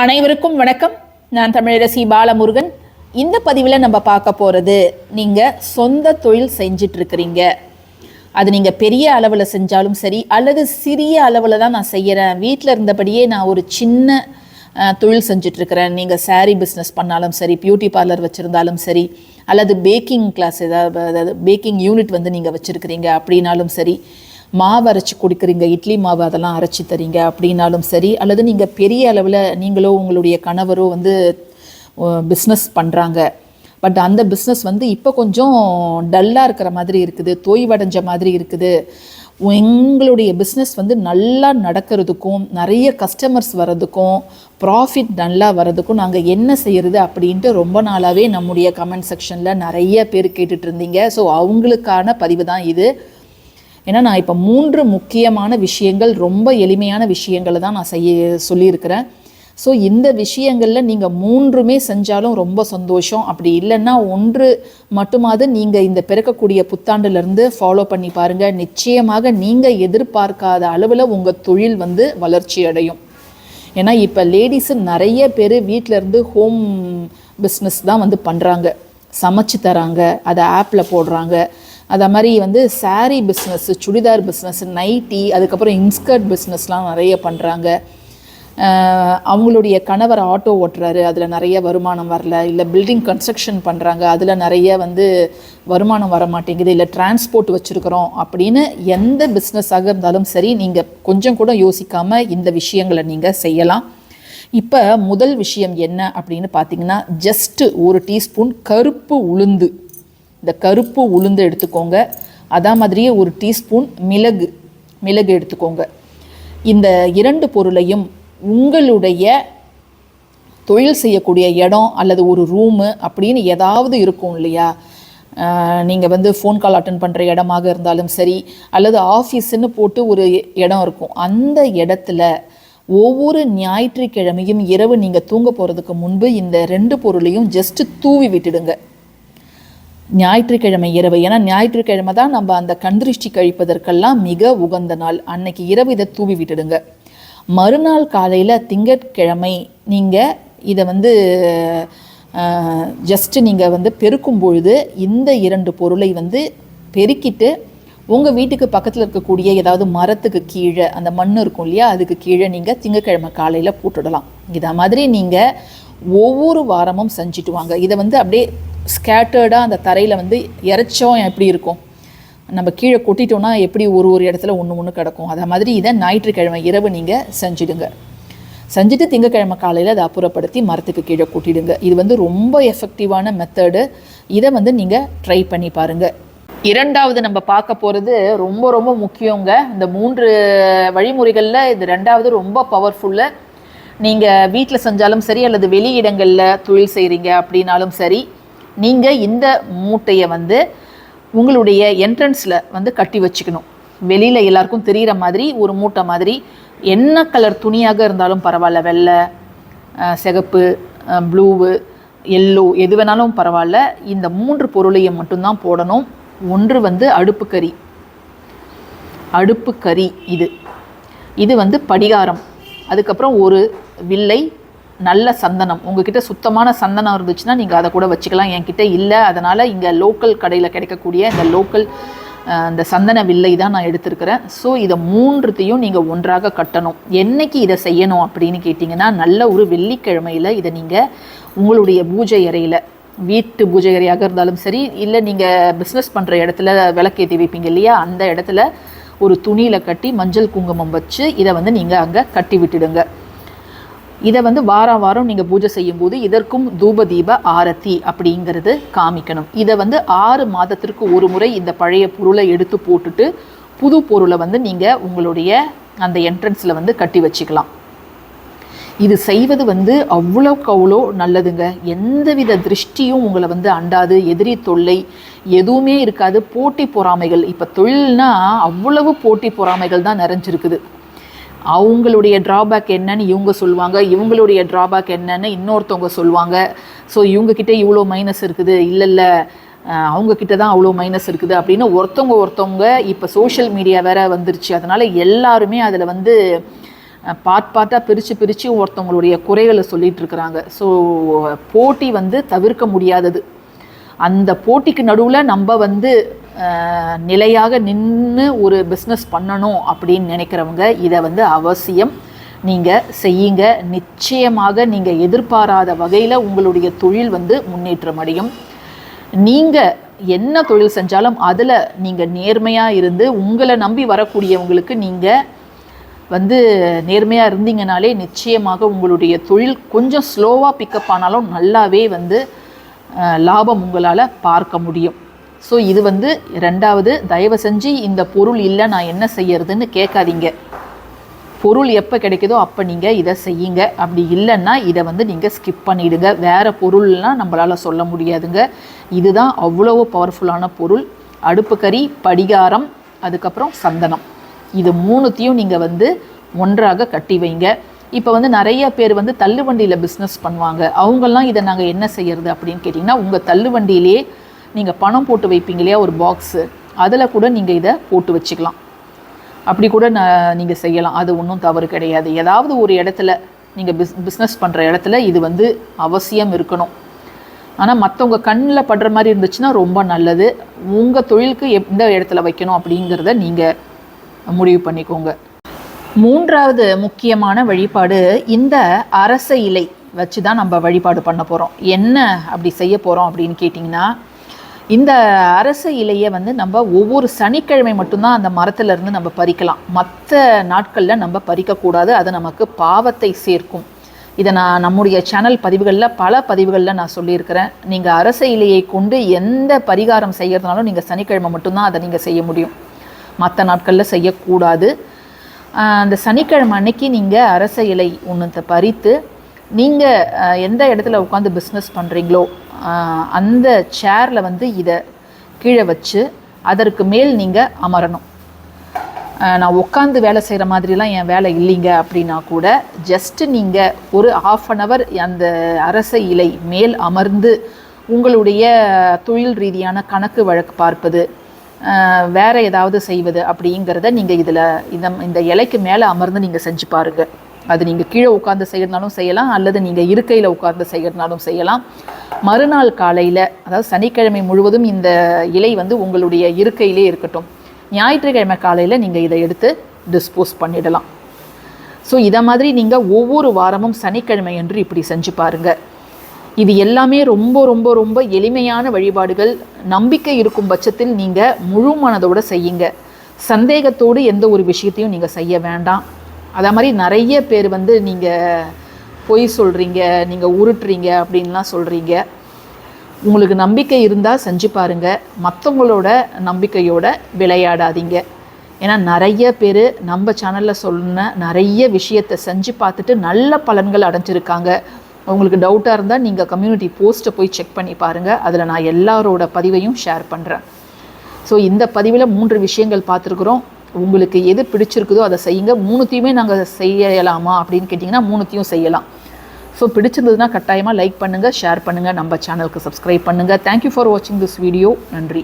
அனைவருக்கும் வணக்கம். நான் தமிழரசி பாலமுருகன். இந்த பதிவில் நம்ம பார்க்க போகிறது நீங்கள் சொந்த தொழில் செஞ்சிட்ருக்கிறீங்க. அது நீங்கள் பெரிய அளவில் செஞ்சாலும் சரி அல்லது சிறிய அளவில் தான் நான் செய்கிறேன் வீட்டில் இருந்தபடியே நான் ஒரு சின்ன தொழில் செஞ்சிட்ருக்கிறேன். நீங்கள் சாரீ பிஸ்னஸ் பண்ணாலும் சரி பியூட்டி பார்லர் வச்சுருந்தாலும் சரி அல்லது பேக்கிங் கிளாஸ் ஏதாவது அதாவது பேக்கிங் யூனிட் வந்து நீங்கள் வச்சுருக்கிறீங்க அப்படின்னாலும் சரி மாவு அரைச்சி கொடுக்குறீங்க இட்லி மாவு அதெல்லாம் அரைச்சி தரீங்க அப்படின்னாலும் சரி அல்லது நீங்கள் பெரிய அளவில் நீங்களோ உங்களுடைய கணவரோ வந்து பிஸ்னஸ் பண்ணுறாங்க பட் அந்த பிஸ்னஸ் வந்து இப்போ கொஞ்சம் டல்லாக இருக்கிற மாதிரி இருக்குது தோய்வடைஞ்ச மாதிரி இருக்குது. எங்களுடைய பிஸ்னஸ் வந்து நல்லா நடக்கிறதுக்கும் நிறைய கஸ்டமர்ஸ் வர்றதுக்கும் ப்ராஃபிட் நல்லா வர்றதுக்கும் நாங்கள் என்ன செய்கிறது அப்படின்ட்டு ரொம்ப நாளாகவே நம்முடைய கமெண்ட் செக்ஷனில் நிறைய பேர் கேட்டுட்ருந்தீங்க ஸோ அவங்களுக்கான பதிவு தான் இது. ஏன்னா நான் இப்போ மூன்று முக்கியமான விஷயங்கள் ரொம்ப எளிமையான விஷயங்களை தான் நான் செய்ய சொல்லியிருக்கிறேன். ஸோ இந்த விஷயங்களில் நீங்கள் மூன்றுமே செஞ்சாலும் ரொம்ப சந்தோஷம். அப்படி இல்லைன்னா ஒன்று மட்டுமாவது நீங்கள் இந்த பிறக்கக்கூடிய புத்தாண்டுலேருந்து ஃபாலோ பண்ணி பாருங்கள் நிச்சயமாக நீங்கள் எதிர்பார்க்காத அளவில் உங்கள் தொழில் வந்து வளர்ச்சி அடையும். ஏன்னா இப்போ லேடிஸு நிறைய பேர் இருந்து ஹோம் பிஸ்னஸ் தான் வந்து பண்ணுறாங்க சமைச்சு தராங்க. அதை ஆப்பில் போடுறாங்க. அதை மாதிரி வந்து sari business churidar business nightie அதுக்கப்புறம் இன்ஸ்கர்ட் பிஸ்னஸ்லாம் நிறைய பண்ணுறாங்க அவங்களுடைய கணவர் ஆட்டோ ஓட்டுறாரு. அதில் நிறைய வருமானம் வரல. இல்லை பில்டிங் கன்ஸ்ட்ரக்ஷன் பண்ணுறாங்க அதில் நிறைய வந்து வருமானம் வர மாட்டேங்குது. இல்லை டிரான்ஸ்போர்ட் வச்சுருக்குறோம் அப்படின்னு எந்த பிஸ்னஸாக இருந்தாலும் சரி நீங்கள் கொஞ்சம் கூட யோசிக்காமல் இந்த விஷயங்களை நீங்கள் செய்யலாம். இப்போ முதல் விஷயம் என்ன அப்படின்னு பார்த்தீங்கன்னா ஜஸ்ட்டு ஒரு டீஸ்பூன் கருப்பு உளுந்து. இந்த கருப்பு உளுந்து எடுத்துக்கோங்க. அதே மாதிரியே ஒரு டீஸ்பூன் மிளகு மிளகு எடுத்துக்கோங்க. இந்த இரண்டு பொருளையும் உங்களுடைய தொழில் செய்யக்கூடிய இடம் அல்லது ஒரு ரூமு அப்படின்னு ஏதாவது இருக்கும் இல்லையா? நீங்கள் வந்து ஃபோன் கால் அட்டன் பண்ணுற இடமாக இருந்தாலும் சரி அல்லது ஆஃபீஸுன்னு போட்டு ஒரு இடம் இருக்கும். அந்த இடத்துல ஒவ்வொரு ஞாயிற்றுக்கிழமையும் இரவு நீங்கள் தூங்க போகிறதுக்கு முன்பு இந்த ரெண்டு பொருளையும் ஜஸ்ட்டு தூவி விட்டுடுங்க. ஞாயிற்றுக்கிழமை இரவு. ஏன்னா ஞாயிற்றுக்கிழமை தான் நம்ம அந்த கண்திருஷ்டி கழிப்பதற்கெல்லாம் மிக உகந்த நாள். அன்னைக்கு இரவு இதை தூவி விட்டுடுங்க. மறுநாள் காலையில் திங்கட்கிழமை நீங்கள் இதை வந்து ஜஸ்ட்டு நீங்கள் வந்து பெருக்கும் பொழுது இந்த இரண்டு பொருளை வந்து பெருக்கிட்டு உங்கள் வீட்டுக்கு பக்கத்தில் இருக்கக்கூடிய ஏதாவது மரத்துக்கு கீழே அந்த மண் இருக்கும் இல்லையா அதுக்கு கீழே நீங்கள் திங்கக்கிழமை காலையில் போட்டுடலாம். இதை மாதிரி நீங்கள் ஒவ்வொரு வாரமும் செஞ்சுட்டு வாங்க. இதை வந்து அப்படியே ஸ்கேட்டர்டாக அந்த தரையில் வந்து இறைச்சோம் எப்படி இருக்கும்? நம்ம கீழே கொட்டிட்டோம்னா எப்படி ஒரு ஒரு இடத்துல ஒன்று ஒன்று கிடக்கும்? அதை மாதிரி இதை ஞாயிற்றுக்கிழமை இரவு நீங்கள் செஞ்சிடுங்க. செஞ்சுட்டு திங்கக்கிழமை காலையில் அதை அப்புறப்படுத்தி மரத்துக்கு கீழே கொட்டிடுங்க. இது வந்து ரொம்ப எஃபெக்டிவான மெத்தடு இதை வந்து நீங்கள் ட்ரை பண்ணி பாருங்கள் இரண்டாவது நம்ம பார்க்க போகிறது ரொம்ப ரொம்ப முக்கியங்க. இந்த மூன்று வழிமுறைகளில் இது ரெண்டாவது ரொம்ப பவர்ஃபுல்லு நீங்கள் வீட்டில் செஞ்சாலும் சரி அல்லது வெளியிடங்களில் தொழில் செய்கிறீங்க அப்படின்னாலும் சரி நீங்கள் இந்த மூட்டையை வந்து உங்களுடைய என்ட்ரன்ஸில் வந்து கட்டி வச்சுக்கணும். வெளியில் எல்லாருக்கும் தெரிகிற மாதிரி ஒரு மூட்டை மாதிரி என்ன கலர் துணியாக இருந்தாலும் பரவாயில்ல. வெள்ளை சிகப்பு ப்ளூவு எல்லோ எது வேணாலும் பரவாயில்ல. இந்த மூன்று பொருளையும் மட்டும்தான் போடணும். ஒன்று வந்து அடுப்பு கறி. அடுப்பு கறி இது. இது வந்து படிகாரம். அதுக்கப்புறம் ஒரு வில்லை நல்ல சந்தனம். உங்ககிட்ட சுத்தமான சந்தனம் இருந்துச்சுன்னா நீங்கள் அதை கூட வச்சுக்கலாம். என்கிட்ட இல்லை. அதனால் இங்கே லோக்கல் கடையில் கிடைக்கக்கூடிய இந்த லோக்கல் இந்த சந்தன வில்லை தான் நான் எடுத்திருக்கிறேன். ஸோ இதை மூன்றுத்தையும் நீங்கள் ஒன்றாக கட்டணும். என்னைக்கு இதை செய்யணும் அப்படின்னு கேட்டிங்கன்னா நல்ல ஒரு வெள்ளிக்கிழமையில் இதை நீங்கள் உங்களுடைய பூஜை அறையில் வீட்டு பூஜை அறையாக இருந்தாலும் சரி இல்லை நீங்கள் பிஸ்னஸ் பண்ணுற இடத்துல விளக்கேற்றி வைப்பீங்க இல்லையா? அந்த இடத்துல ஒரு துணியில் கட்டி மஞ்சள் குங்குமம் வச்சு இதை வந்து நீங்கள் அங்கே கட்டி விட்டுடுங்க. இதை வந்து வாரம் வாரம் நீங்கள் பூஜை செய்யும்போது இதற்கும் தூப தீப ஆரத்தி அப்படிங்கிறது காமிக்கணும். இதை வந்து ஆறு மாதத்திற்கு ஒரு முறை இந்த பழைய பொருளை எடுத்து போட்டுட்டு புது பொருளை வந்து நீங்கள் உங்களுடைய அந்த என்ட்ரன்ஸில் வந்து கட்டி வச்சுக்கலாம். இது செய்வது வந்து அவ்வளோக்கு அவ்வளோ நல்லதுங்க. எந்தவித திருஷ்டியும் உங்களை வந்து அண்டாது எதிரி தொல்லை எதுவுமே இருக்காது. போட்டி பொறாமைகள் இப்போ தொழில்னா அவ்வளவு போட்டி பொறாமைகள் தான் நிறைஞ்சிருக்குது. அவங்களுடைய ட்ராபேக் என்னன்னு இவங்க சொல்லுவாங்க. இவங்களுடைய ட்ராபேக் என்னன்னு இன்னொருத்தவங்க சொல்லுவாங்க. ஸோ இவங்கக்கிட்ட இவ்வளோ மைனஸ் இருக்குது. இல்லை இல்லை. அவங்கக்கிட்ட தான் அவ்வளோ மைனஸ் இருக்குது அப்படின்னு ஒருத்தவங்க ஒருத்தவங்க இப்போ சோஷியல் மீடியா வேற வந்துருச்சு. அதனால் எல்லாருமே அதில் வந்து பார்ட் பார்ட்டாக பிரித்து பிரித்து ஒருத்தவங்களுடைய குறைகளை சொல்லிகிட்டு இருக்கிறாங்க. ஸோ போட்டி வந்து தவிர்க்க முடியாதது. அந்த போட்டிக்கு நடுவில் நம்ம வந்து நிலையாக நின்று ஒரு பிஸ்னஸ் பண்ணணும் அப்படின்னு நினைக்கிறவங்க இதை வந்து அவசியம். நீங்கள் செய்யுங்க. நிச்சயமாக நீங்கள் எதிர்பாராத வகையில் உங்களுடைய தொழில் வந்து முன்னேற்றம் அடையும். நீங்கள் என்ன தொழில் செஞ்சாலும் அதில் நீங்கள் நேர்மையாக இருந்து உங்களை நம்பி வரக்கூடியவங்களுக்கு நீங்கள் வந்து நேர்மையாக இருந்தீங்கனாலே நிச்சயமாக உங்களுடைய தொழில் கொஞ்சம் ஸ்லோவாக பிக்கப் ஆனாலும் நல்லாவே வந்து லாபம் உங்களால் பார்க்க முடியும். ஸோ இது வந்து ரெண்டாவது தயவு செஞ்சு இந்த பொருள் இல்லை நான் என்ன செய்யறதுன்னு கேட்காதீங்க. பொருள் எப்போ கிடைக்குதோ அப்போ நீங்கள் இதை செய்யுங்க. அப்படி இல்லைன்னா இதை வந்து நீங்கள் ஸ்கிப் பண்ணிடுங்க. வேறு பொருள்லாம் நம்மளால் சொல்ல முடியாதுங்க. இதுதான் அவ்வளோ பவர்ஃபுல்லான பொருள். அடுப்பு கறி படிகாரம் அதுக்கப்புறம் சந்தனம். இது மூணுத்தையும் நீங்கள் வந்து ஒன்றாக கட்டி வைங்க. இப்போ வந்து நிறைய பேர் வந்து தள்ளுவண்டியில் பிஸ்னஸ் பண்ணுவாங்க. அவங்கெல்லாம் இதை நாங்கள் என்ன செய்யறது அப்படின்னு கேட்டிங்கன்னா உங்கள் தள்ளுவண்டியிலே நீங்கள் பணம் போட்டு வைப்பீங்க இல்லையா ஒரு பாக்ஸு அதில் கூட நீங்கள் இதை போட்டு வச்சுக்கலாம். அப்படி கூட நான் நீங்கள் செய்யலாம். அது ஒன்றும் தவறு கிடையாது. ஏதாவது ஒரு இடத்துல நீங்கள் பிஸ் பிஸ்னஸ் பண்ணுற இடத்துல இது வந்து அவசியம் இருக்கணும். ஆனால் மற்றவங்க கண்ணில் படுற மாதிரி இருந்துச்சுன்னா ரொம்ப நல்லது. உங்கள் தொழிலுக்கு எந்த இடத்துல வைக்கணும் அப்படிங்கிறத நீங்கள் முடிவு பண்ணிக்கோங்க. மூன்றாவது முக்கியமான வழிபாடு இந்த அரச இலை வச்சு தான் நம்ம வழிபாடு பண்ண போகிறோம் என்ன அப்படி செய்ய போகிறோம் அப்படின்னு கேட்டிங்கன்னா இந்த அரச இலையை வந்து நம்ம ஒவ்வொரு சனிக்கிழமை மட்டும்தான் அந்த மரத்துலேருந்து நம்ம பறிக்கலாம். மற்ற நாட்களில் நம்ம பறிக்கக்கூடாது. அது நமக்கு பாவத்தை சேர்க்கும். இதை நான் நம்முடைய சேனல் பதிவுகளில் பல பதிவுகளில் நான் சொல்லியிருக்கிறேன். நீங்கள் அரச இலையை கொண்டு எந்த பரிகாரம் செய்கிறதுனாலும் நீங்கள் சனிக்கிழமை மட்டும்தான் அதை நீங்கள் செய்ய முடியும். மற்ற நாட்களில் செய்யக்கூடாது. அந்த சனிக்கிழமை அன்னைக்கு நீங்கள் அரச இலை ஒன்றத்தை பறித்து நீங்கள் எந்த இடத்துல உட்காந்து பிஸ்னஸ் பண்ணுறீங்களோ அந்த சேரில் வந்து இதை கீழே வச்சு அதற்கு மேல் நீங்கள் அமரணும். நான் உட்காந்து வேலை செய்கிற மாதிரிலாம் என் வேலை இல்லைங்க அப்படின்னா கூட ஜஸ்ட்டு நீங்கள் ஒரு ஆஃப் அன் ஹவர் அந்த அரச இலை மேல் அமர்ந்து உங்களுடைய தொழில் ரீதியான கணக்கு வழக்கு பார்ப்பது வேற ஏதாவது செய்வது அப்படிங்கிறத நீங்கள் இதில் இந்த இந்த இலைக்கு மேலே அமர்ந்து நீங்கள் செஞ்சு பாருங்க. அது நீங்கள் கீழே உட்காந்து செய்யறதுனாலும் செய்யலாம் அல்லது நீங்கள் இருக்கையில் உட்கார்ந்து செய்யறதுனாலும் செய்யலாம். மறுநாள் காலையில் அதாவது சனிக்கிழமை முழுவதும் இந்த இலை வந்து உங்களுடைய இருக்கையிலே இருக்கட்டும். ஞாயிற்றுக்கிழமை காலையில் நீங்கள் இதை எடுத்து டிஸ்போஸ் பண்ணிடலாம். ஸோ இதை மாதிரி நீங்கள் ஒவ்வொரு வாரமும் சனிக்கிழமை என்று இப்படி செஞ்சு பாருங்கள் இது எல்லாமே ரொம்ப ரொம்ப ரொம்ப எளிமையான வழிபாடுகள். நம்பிக்கை இருக்கும் பட்சத்தில் நீங்கள் முழு மனதோடு செய்யுங்க. சந்தேகத்தோடு எந்த ஒரு விஷயத்தையும் நீங்கள் செய்ய வேண்டாம். அதே மாதிரி நிறைய பேர் வந்து நீங்கள் பொய் சொல்கிறீங்க நீங்கள் உருட்டுறீங்க அப்படின்லாம் சொல்கிறீங்க உங்களுக்கு நம்பிக்கை இருந்தால் செஞ்சு பாருங்க. மற்றவங்களோட நம்பிக்கையோட விளையாடாதீங்க. ஏன்னா நிறைய பேர் நம்ம சேனலில் சொன்ன நிறைய விஷயத்தை செஞ்சு பார்த்துட்டு நல்ல பலன்கள் அடைஞ்சிருக்காங்க. உங்களுக்கு டவுட்டாக இருந்தால் நீங்கள் கம்யூனிட்டி போஸ்ட்டை போய் செக் பண்ணி பாருங்கள் அதில் நான் எல்லாரோட பதிவையும் ஷேர் பண்ணுறேன் ஸோ இந்த பதிவில் மூன்று விஷயங்கள் பார்த்துருக்குறோம். உங்களுக்கு எது பிடிச்சிருக்குதோ அதை செய்யுங்க. மூணுத்தையுமே நாங்கள் செய்யலாமா அப்படின்னு கேட்டிங்கன்னா மூணுத்தையும் செய்யலாம். ஸோ பிடிச்சிருந்ததுன்னா கட்டாயமாக லைக் பண்ணுங்கள் ஷேர் பண்ணுங்கள் நம்ம சேனலுக்கு சப்ஸ்கிரைப் பண்ணுங்கள் தேங்க்யூ ஃபார் வாட்சிங் திஸ் வீடியோ நன்றி.